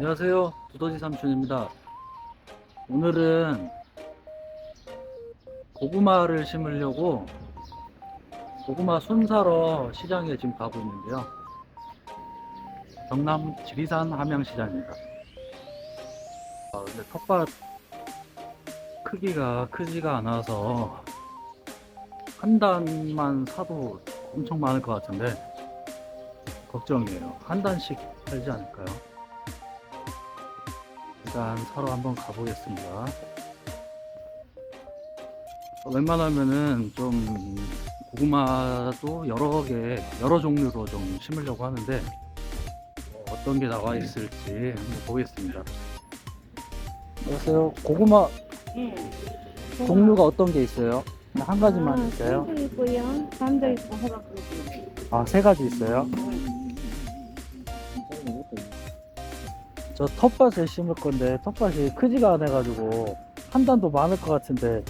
안녕하세요. 두더지 삼촌입니다. 오늘은 고구마를 심으려고 고구마 순 사러 시장에 지금 가고 있는데요. 경남 지리산 함양시장입니다. 아, 근데 텃밭 크기가 크지가 않아서 한 단만 사도 엄청 많을 것 같은데 걱정이에요. 한 단씩 팔지 않을까요? 일단 사러 한번 가보겠습니다. 어, 웬만하면은 좀 고구마도 여러 개, 여러 종류로 좀 심으려고 하는데 어, 어떤 게 나와 있을지 한번 보겠습니다. 안녕하세요. 고구마 예. 종류가 어떤 게 있어요? 한 가지만 있어요? 도 있고요. 감도 있고 호박도 있고. 아, 세 가지 있어요? 저 텃밭에 심을 건데 텃밭이 크지가 않아가지고 한 단도 많을 것 같은데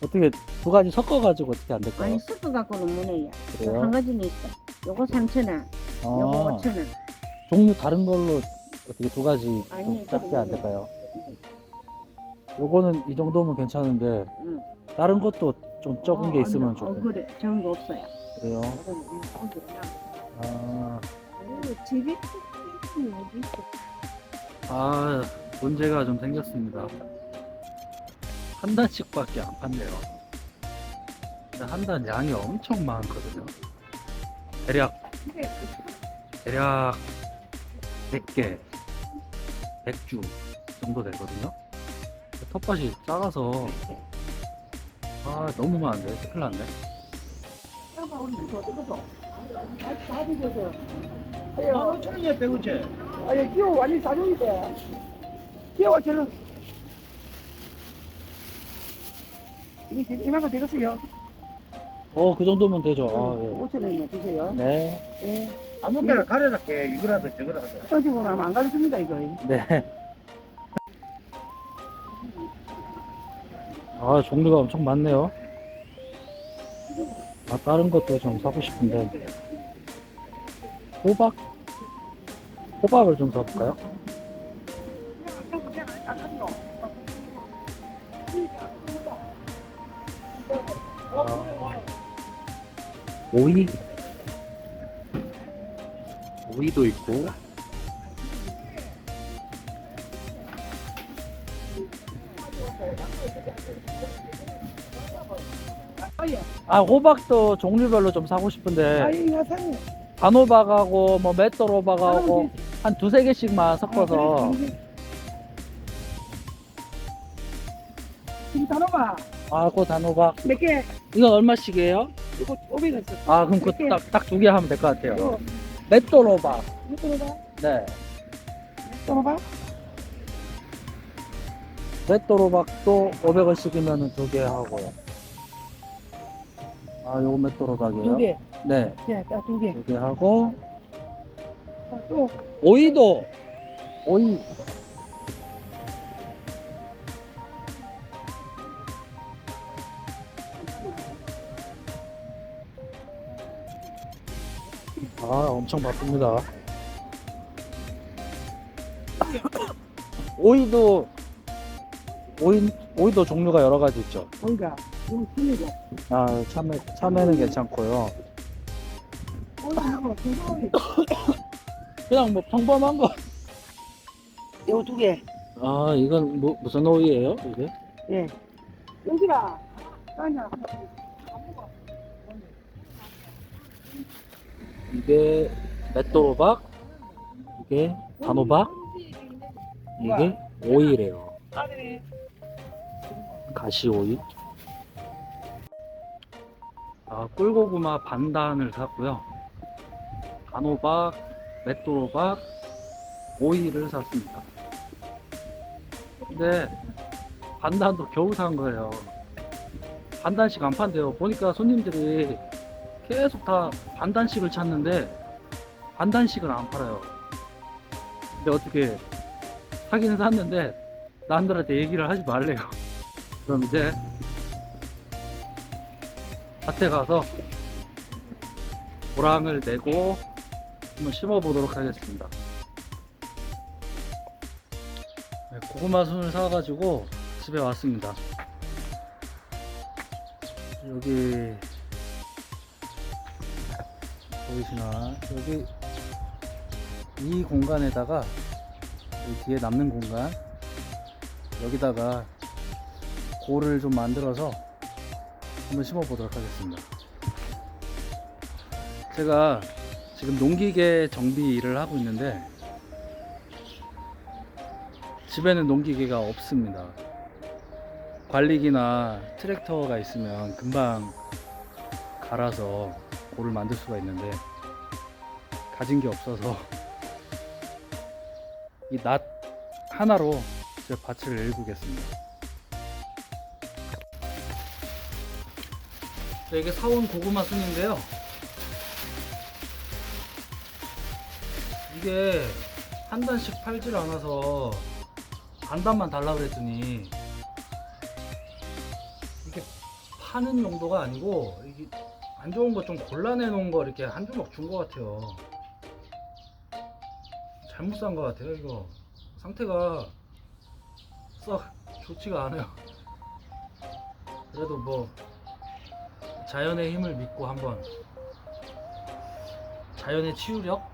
어떻게 두 가지 섞어가지고 어떻게 안 될까요? 아니 섞어 갖고는 무네요. 그래요? 한 가지는 있어. 요거 3천 원, 요거 아, 5천 원. 종류 다른 걸로 어떻게 두 가지 좀 아니, 작게 안 될까요? 요거는 이 정도면 괜찮은데 응. 다른 것도 좀 적은 게 어, 있으면 어, 좋겠어요. 그래. 적은 거 없어요. 그래요? 요거는 그냥 어디나. 아, 오, 집에 어디 있어? 아 문제가 좀 생겼습니다. 한 단씩밖에 안 판대요. 한단 양이 엄청 많거든요. 대략 대략 100개, 100주 정도 되거든요. 텃밭이 작아서 아 너무 많은데 큰일 났네. 아, 천이야, 배우지? 아니 기호 완전 자동이대. 기호가 저는 이게 이만큼 되겠어요. 어 그 정도면 되죠. 아, 5천 원이나 주세요. 예. 네. 예. 아무 때나 가려줄게. 이거라도 저거라도. 정식으로 하면 안 가르칩니다 이거. 네. 아, 종류가 엄청 많네요. 아, 다른 것도 좀 사고 싶은데. 호박? 호박을 좀 사볼까요? 아, 오이? 오이도 있고. 아 호박도 종류별로 좀 사고 싶은데 아니 사요. 단호박하고 뭐 맷돌호박하고 한 두세 개씩만 섞어서 지금 단어봐. 아그 단호박 몇 개? 이건 얼마씩이에요? 이거 500원 써. 아 그럼 그딱딱두 개 하면 될 것 같아요 이거 맷돌호박 이거 들어봐. 네 들어봐. 맷돌호박도 500원씩이면 두 개 하고요 아 요거 맷돌호박이에요 두 개. 네 예, 딱두 개. 두 개 하고 자, 또 오이도. 오이. 아 엄청 바쁩니다. 오이도 오이 오이도 종류가 여러 가지 있죠. 뭔가 이거 틀리고. 아 참외 참외는 괜찮고요. 오늘하고 그거 그냥 뭐 평범한 거 이거 두 개. 아, 이건 뭐, 무슨 오이예요? 이게? 예. 여기라. 아니야. 이게 맷돌호박, 이게 단호박, 이게 오이래요. 가시오이. 아, 꿀고구마 반단을 샀고요. 단호박, 맷돌호박, 오이를 샀습니다. 근데 반단도 겨우 산 거예요. 반단씩 안 판대요. 보니까 손님들이 계속 다 반단씩을 찾는데 반단씩은 안 팔아요. 근데 어떻게 사기는 샀는데 남들한테 얘기를 하지 말래요. 그럼 이제 밭에 가서 고랑을 내고 한번 심어 보도록 하겠습니다. 네, 고구마 순을 사가지고 집에 왔습니다. 여기 보이시나? 여기 이 공간에다가 이 뒤에 남는 공간 여기다가 골을 좀 만들어서 한번 심어 보도록 하겠습니다. 제가 지금 농기계 정비 일을 하고 있는데 집에는 농기계가 없습니다. 관리기나 트랙터가 있으면 금방 갈아서 골을 만들 수가 있는데 가진 게 없어서 이 낫 하나로 제 밭을 일구겠습니다. 자, 이게 사온 고구마 순인데요. 이게 한 단씩 팔질 않아서 반 단만 달라 그랬더니 이게 파는 용도가 아니고 이게 안 좋은 거 좀 골라내 놓은 거 이렇게 한 주먹 준것 같아요. 잘못 산것 같아요 이거 상태가 썩 좋지가 않아요. 그래도 뭐 자연의 힘을 믿고 한번 자연의 치유력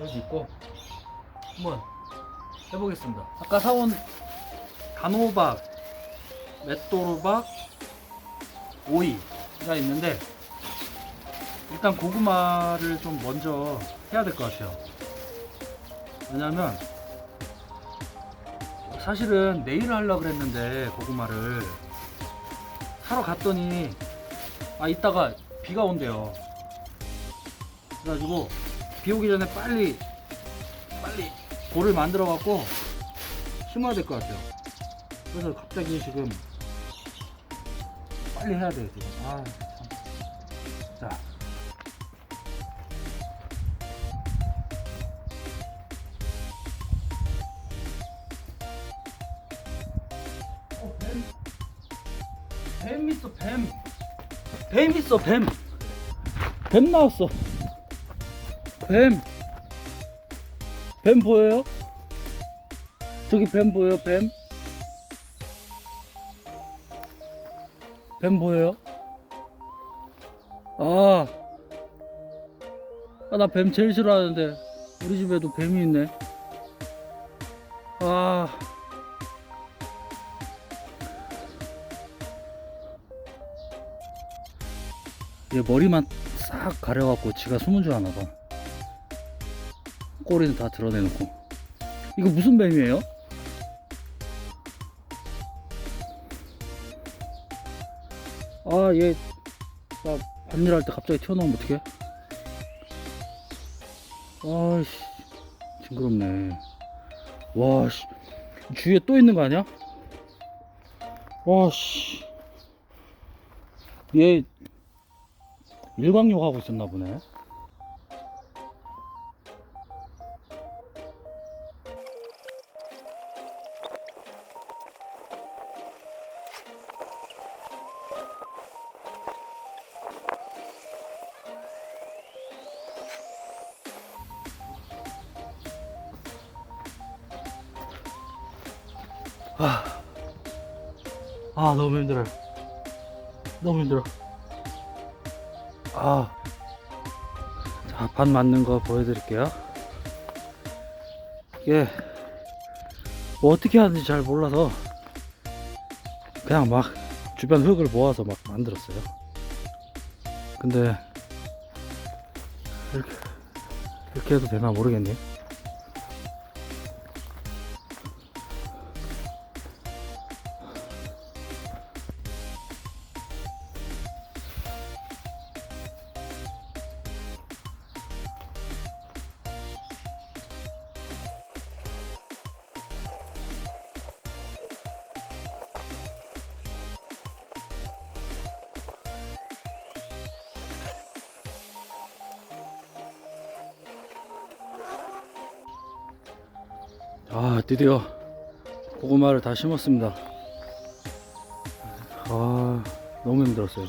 을 믿고 한번 해보겠습니다. 아까 사온 단호박, 맷도르박, 오이가 있는데 일단 고구마를 좀 먼저 해야 될 것 같아요. 왜냐면 사실은 내일 하려고 그랬는데 고구마를 사러 갔더니 아 이따가 비가 온대요. 그래가지고 비 오기 전에 빨리 빨리 볼을 만들어 갖고 심어야 될 것 같아요. 그래서 갑자기 지금 빨리 해야 돼요 지금. 아 참. 자. 어, 뱀. 뱀 있어 뱀. 뱀 있어 뱀. 뱀 나왔어. 뱀. 뱀 보여요? 저기 뱀 보여요 뱀? 뱀 보여요? 아. 아, 나 뱀 제일 싫어하는데. 우리 집에도 뱀이 있네. 아. 얘 머리만 싹 가려갖고 지가 숨은 줄 아나 봐. 꼬리는 다 드러내놓고. 이거 무슨 뱀이에요? 아, 얘, 나 밤일 할 때 갑자기 튀어나오면 어떡해? 아이씨, 징그럽네. 와, 씨. 주위에 또 있는 거 아니야? 와, 씨. 얘, 일광욕 하고 있었나 보네. 아, 아 너무 힘들어요. 너무 힘들어. 아, 자, 반 맞는 거 보여드릴게요. 이게 뭐 어떻게 하는지 잘 몰라서 그냥 막 주변 흙을 모아서 막 만들었어요. 근데 이렇게 이렇게 해도 되나 모르겠네. 아 드디어 고구마를 다 심었습니다. 아 너무 힘들었어요.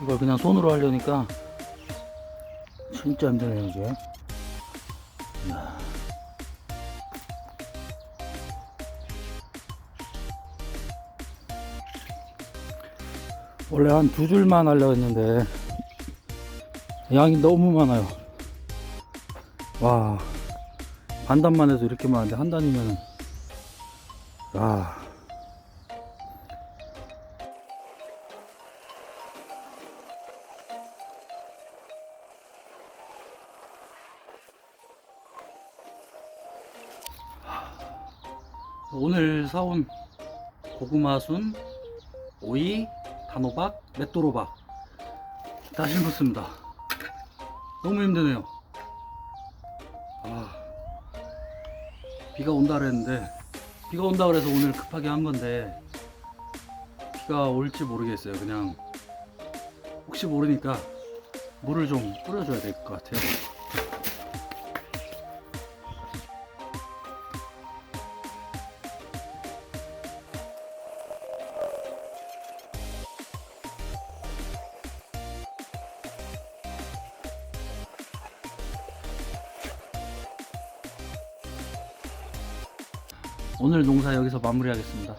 이걸 그냥 손으로 하려니까 진짜 힘드네요 이제 원래 한 두 줄만 하려고 했는데 양이 너무 많아요. 와. 반단만 해도 이렇게 많은데 한 단이면은 야 오늘 사온 고구마순, 오이, 단호박, 맷도로박 다 심었습니다. 너무 힘드네요. 비가 온다 그랬는데 비가 온다 그래서 오늘 급하게 한 건데 비가 올지 모르겠어요. 그냥 혹시 모르니까 물을 좀 뿌려줘야 될 것 같아요. 오늘 농사 여기서 마무리하겠습니다.